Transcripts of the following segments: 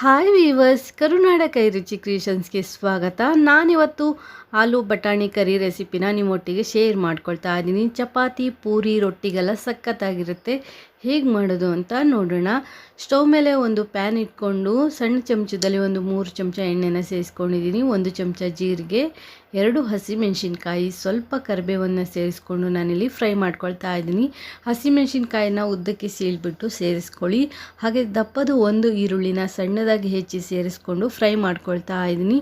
Hi viewers ಕರುನಾಡ ಕೈ ರುಚಿ ಕ್ರಿಯೇಷನ್ಸ್ಗೆ ಸ್ವಾಗತ ನಾನಿವತ್ತು ಆಲೂ ಬಟಾಣಿ ಕರಿ ರೆಸಿಪಿನ ನಿಮ್ಮೊಟ್ಟಿಗೆ ಶೇರ್ ಮಾಡ್ಕೊಳ್ತಾ ಇದ್ದೀನಿ ಚಪಾತಿ ಪೂರಿ ರೊಟ್ಟಿಗೆಲ್ಲ ಸಖತ್ತಾಗಿರುತ್ತೆ ಹೇಗೆ ಮಾಡೋದು ಅಂತ ನೋಡೋಣ. ಸ್ಟೌವ್ ಮೇಲೆ ಒಂದು ಪ್ಯಾನ್ ಇಟ್ಕೊಂಡು ಸಣ್ಣ ಚಮಚದಲ್ಲಿ ಒಂದು ಮೂರು ಚಮಚ ಎಣ್ಣೆನ ಸೇರಿಸ್ಕೊಂಡಿದ್ದೀನಿ. ಒಂದು ಚಮಚ ಜೀರಿಗೆ, ಎರಡು ಹಸಿ ಮೆಣಸಿನ್ಕಾಯಿ ಸ್ವಲ್ಪ ಕರಿಬೇವನ್ನು ಸೇರಿಸ್ಕೊಂಡು ನಾನಿಲ್ಲಿ ಫ್ರೈ ಮಾಡ್ಕೊಳ್ತಾ ಇದ್ದೀನಿ. ಹಸಿ ಮೆಣಸಿನ್ಕಾಯಿನ ಉದ್ದಕ್ಕೆ ಸೀಳ್ಬಿಟ್ಟು ಸೇರಿಸ್ಕೊಳ್ಳಿ. ಹಾಗೆ ದಪ್ಪದು ಒಂದು ಈರುಳ್ಳಿನ ಸಣ್ಣದಾಗಿ ಹೆಚ್ಚಿ ಸೇರಿಸ್ಕೊಂಡು ಫ್ರೈ ಮಾಡ್ಕೊಳ್ತಾ ಇದ್ದೀನಿ.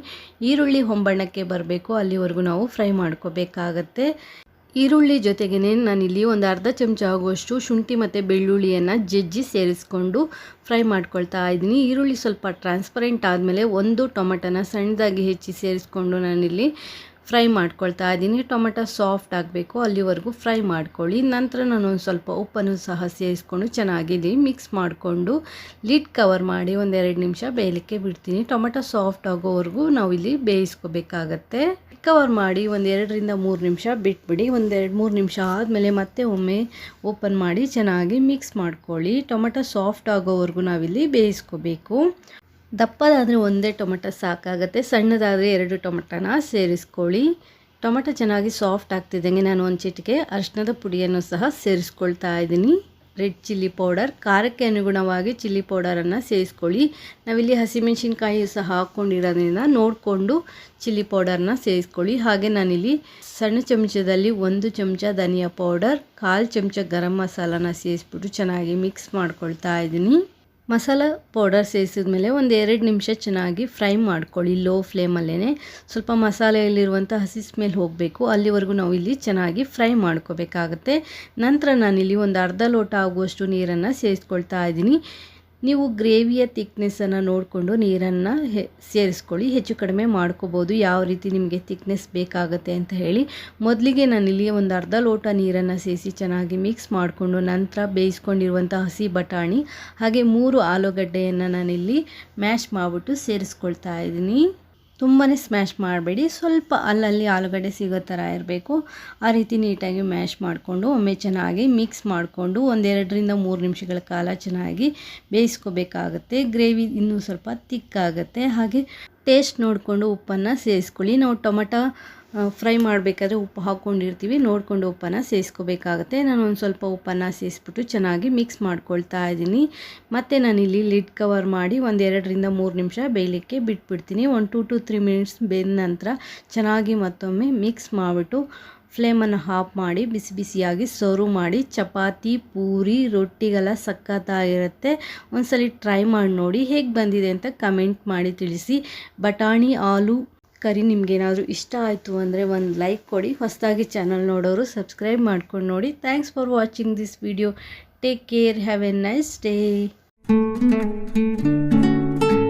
ಈರುಳ್ಳಿ ಹೊಂಬಣ್ಣಕ್ಕೆ ಬರಬೇಕು. ಅಲ್ಲಿವರೆಗೂ ನಾವು ಫ್ರೈ ಮಾಡ್ಕೋಬೇಕಾಗತ್ತೆ. ಈರುಳ್ಳಿ ಜೊತೆಗೆ ನಾನಿಲ್ಲಿ ಒಂದು ಅರ್ಧ ಚಮಚ ಆಗುವಷ್ಟು ಶುಂಠಿ ಮತ್ತು ಬೆಳ್ಳುಳ್ಳಿಯನ್ನು ಜಜ್ಜಿ ಸೇರಿಸ್ಕೊಂಡು ಫ್ರೈ ಮಾಡ್ಕೊಳ್ತಾ ಇದ್ದೀನಿ. ಈರುಳ್ಳಿ ಸ್ವಲ್ಪ ಟ್ರಾನ್ಸ್ಪರೆಂಟ್ ಆದಮೇಲೆ ಒಂದು ಟೊಮೆಟೊನ ಸಣ್ಣದಾಗಿ ಹೆಚ್ಚಿ ಸೇರಿಸ್ಕೊಂಡು ನಾನಿಲ್ಲಿ ಫ್ರೈ ಮಾಡ್ಕೊಳ್ತಾ ಇದ್ದೀನಿ. ಟೊಮೆಟೊ ಸಾಫ್ಟ್ ಆಗಬೇಕು. ಅಲ್ಲಿವರೆಗೂ ಫ್ರೈ ಮಾಡ್ಕೊಳ್ಳಿ. ನಂತರ ನಾನು ಒಂದು ಸ್ವಲ್ಪ ಉಪ್ಪನ್ನು ಸಹ ಸೇರಿಸ್ಕೊಂಡು ಚೆನ್ನಾಗಿದ್ದೀನಿ ಮಿಕ್ಸ್ ಮಾಡಿಕೊಂಡು ಲಿಡ್ ಕವರ್ ಮಾಡಿ ಒಂದೆರಡು ನಿಮಿಷ ಬೇಯಲಿಕ್ಕೆ ಬಿಡ್ತೀನಿ. ಟೊಮೆಟೊ ಸಾಫ್ಟ್ ಆಗೋವರೆಗೂ ನಾವು ಇಲ್ಲಿ ಬೇಯಿಸ್ಕೋಬೇಕಾಗತ್ತೆ. ಕವರ್ ಮಾಡಿ ಒಂದೆರಡರಿಂದ ಮೂರು ನಿಮಿಷ ಬಿಟ್ಬಿಡಿ. ಒಂದೆರಡು ಮೂರು ನಿಮಿಷ ಆದಮೇಲೆ ಮತ್ತೆ ಒಮ್ಮೆ ಓಪನ್ ಮಾಡಿ ಚೆನ್ನಾಗಿ ಮಿಕ್ಸ್ ಮಾಡ್ಕೊಳ್ಳಿ. ಟೊಮೆಟೊ ಸಾಫ್ಟ್ ಆಗೋವರೆಗೂ ನಾವಿಲ್ಲಿ ಬೇಯಿಸ್ಕೋಬೇಕು. ದಪ್ಪದಾದರೆ ಒಂದೇ ಟೊಮೆಟೊ ಸಾಕಾಗುತ್ತೆ, ಸಣ್ಣದಾದರೆ ಎರಡು ಟೊಮೆಟೊನ ಸೇರಿಸ್ಕೊಳ್ಳಿ. ಟೊಮೆಟೊ ಚೆನ್ನಾಗಿ ಸಾಫ್ಟ್ ಆಗ್ತಿದ್ದಂಗೆ ನಾನು ಒಂದು ಚಿಟಿಕೆ ಅರಿಶಿನದ ಪುಡಿಯನ್ನು ಸಹ ಸೇರಿಸ್ಕೊಳ್ತಾ ಇದ್ದೀನಿ. ರೆಡ್ ಚಿಲ್ಲಿ ಪೌಡರ್, ಖಾರಕ್ಕೆ ಅನುಗುಣವಾಗಿ ಚಿಲ್ಲಿ ಪೌಡರನ್ನು ಸೇರಿಸ್ಕೊಳ್ಳಿ. ನಾವಿಲ್ಲಿ ಹಸಿಮೆಣಸಿನ್ಕಾಯಿ ಸಹ ಹಾಕ್ಕೊಂಡಿರೋದ್ರಿಂದ ನೋಡಿಕೊಂಡು ಚಿಲ್ಲಿ ಪೌಡರ್ನ ಸೇರಿಸ್ಕೊಳ್ಳಿ. ಹಾಗೆ ನಾನಿಲ್ಲಿ ಸಣ್ಣ ಚಮಚದಲ್ಲಿ ಒಂದು ಚಮಚ ಧನಿಯಾ ಪೌಡರ್, ಕಾಲು ಚಮಚ ಗರಂ ಮಸಾಲಾನ ಸೇರಿಸ್ಬಿಟ್ಟು ಚೆನ್ನಾಗಿ ಮಿಕ್ಸ್ ಮಾಡ್ಕೊಳ್ತಾ ಇದ್ದೀನಿ. ಮಸಾಲ ಪೌಡರ್ ಸೇರಿಸಿದ ಮೇಲೆ ಒಂದು ಎರಡು ನಿಮಿಷ ಚೆನ್ನಾಗಿ ಫ್ರೈ ಮಾಡ್ಕೊಳ್ಳಿ ಲೋ ಫ್ಲೇಮಲ್ಲೇ ಸ್ವಲ್ಪ ಮಸಾಲೆಯಲ್ಲಿರುವಂಥ ಹಸಿ ಸ್ಮೆಲ್ ಹೋಗಬೇಕು. ಅಲ್ಲಿವರೆಗೂ ನಾವು ಇಲ್ಲಿ ಚೆನ್ನಾಗಿ ಫ್ರೈ ಮಾಡ್ಕೋಬೇಕಾಗತ್ತೆ. ನಂತರ ನಾನಿಲ್ಲಿ ಒಂದು ಅರ್ಧ ಲೋಟ ಆಗುವಷ್ಟು ನೀರನ್ನು ಸೇರಿಸ್ಕೊಳ್ತಾ ಇದ್ದೀನಿ. ನೀವು ಗ್ರೇವಿಯ ತಿಕ್ನೆಸ್ಸನ್ನು ನೋಡಿಕೊಂಡು ನೀರನ್ನು ಹೆ ಸೇರಿಸ್ಕೊಳ್ಳಿ. ಹೆಚ್ಚು ಕಡಿಮೆ ಮಾಡ್ಕೋಬೋದು. ಯಾವ ರೀತಿ ನಿಮಗೆ ತಿಕ್ನೆಸ್ ಬೇಕಾಗುತ್ತೆ ಅಂತ ಹೇಳಿ. ಮೊದಲಿಗೆ ನಾನಿಲ್ಲಿ ಒಂದು ಅರ್ಧ ಲೋಟ ನೀರನ್ನು ಸೇರಿಸಿ ಚೆನ್ನಾಗಿ ಮಿಕ್ಸ್ ಮಾಡಿಕೊಂಡು ನಂತರ ಬೇಯಿಸ್ಕೊಂಡಿರುವಂಥ ಹಸಿ ಬಟಾಣಿ, ಹಾಗೆ ಮೂರು ಆಲೂಗಡ್ಡೆಯನ್ನು ನಾನಿಲ್ಲಿ ಮ್ಯಾಶ್ ಮಾಡಿಬಿಟ್ಟು ಸೇರಿಸ್ಕೊಳ್ತಾ ಇದ್ದೀನಿ. ತುಂಬಾ ಸ್ಮ್ಯಾಶ್ ಮಾಡಬೇಡಿ. ಸ್ವಲ್ಪ ಅಲ್ಲಲ್ಲಿ ಆಲೂಗಡ್ಡೆ ಸಿಗೋ ಥರ ಇರಬೇಕು. ಆ ರೀತಿ ನೀಟಾಗಿ ಮ್ಯಾಶ್ ಮಾಡಿಕೊಂಡು, ಒಮ್ಮೆ ಚೆನ್ನಾಗಿ ಮಿಕ್ಸ್ ಮಾಡಿಕೊಂಡು ಒಂದೆರಡರಿಂದ ಮೂರು ನಿಮಿಷಗಳ ಕಾಲ ಚೆನ್ನಾಗಿ ಬೇಯಿಸ್ಕೋಬೇಕಾಗತ್ತೆ. ಗ್ರೇವಿ ಇನ್ನೂ ಸ್ವಲ್ಪ ತಿಕ್ಕಾಗುತ್ತೆ ಹಾಗೆ ಟೇಸ್ಟ್ ನೋಡಿಕೊಂಡು ಉಪ್ಪನ್ನು ಸೇರಿಸ್ಕೊಳ್ಳಿ. ನಾವು ಟೊಮೆಟೊ ಫ್ರೈ ಮಾಡಬೇಕಾದ್ರೆ ಉಪ್ಪು ಹಾಕ್ಕೊಂಡಿರ್ತೀವಿ. ನೋಡಿಕೊಂಡು ಉಪ್ಪನ್ನ ಸೇರಿಸ್ಕೋಬೇಕಾಗತ್ತೆ ನಾನು ಒಂದು ಸ್ವಲ್ಪ ಉಪ್ಪನ್ನು ಸೇರಿಸ್ಬಿಟ್ಟು ಚೆನ್ನಾಗಿ ಮಿಕ್ಸ್ ಮಾಡ್ಕೊಳ್ತಾ ಇದ್ದೀನಿ. ಮತ್ತು ನಾನಿಲ್ಲಿ ಲಿಡ್ ಕವರ್ ಮಾಡಿ ಒಂದು ಎರಡರಿಂದ ಮೂರು ನಿಮಿಷ ಬೇಯಲಿಕ್ಕೆ ಬಿಟ್ಬಿಡ್ತೀನಿ. ಒಂದು ಟು ಟು ತ್ರೀ ಮಿನಿಟ್ಸ್ ಬೆಂದ ನಂತರ ಚೆನ್ನಾಗಿ ಮತ್ತೊಮ್ಮೆ ಮಿಕ್ಸ್ ಮಾಡಿಬಿಟ್ಟು ಫ್ಲೇಮನ್ನು ಹಾಫ್ ಮಾಡಿ ಬಿಸಿ ಬಿಸಿಯಾಗಿ ಸರ್ವ್ ಮಾಡಿ ಚಪಾತಿ, ಪೂರಿ, ರೊಟ್ಟಿಗೆಲ್ಲ ಸಕ್ಕತ್ತಾಗಿರುತ್ತೆ ಒಂದ್ಸಲಿ ಟ್ರೈ ಮಾಡಿ ನೋಡಿ ಹೇಗೆ ಬಂದಿದೆ ಅಂತ ಕಮೆಂಟ್ ಮಾಡಿ ತಿಳಿಸಿ. ಬಟಾಣಿ, ಆಲೂ ಕರಿ ನಿಮಗೇನಾದರೂ ಇಷ್ಟ ಆಯಿತು ಅಂದರೆ ಒಂದು ಲೈಕ್ ಕೊಡಿ. ಹೊಸದಾಗಿ ಚಾನಲ್ ನೋಡೋರು ಸಬ್ಸ್ಕ್ರೈಬ್ ಮಾಡ್ಕೊಂಡು ನೋಡಿ. Thanks for watching this video take care have a nice day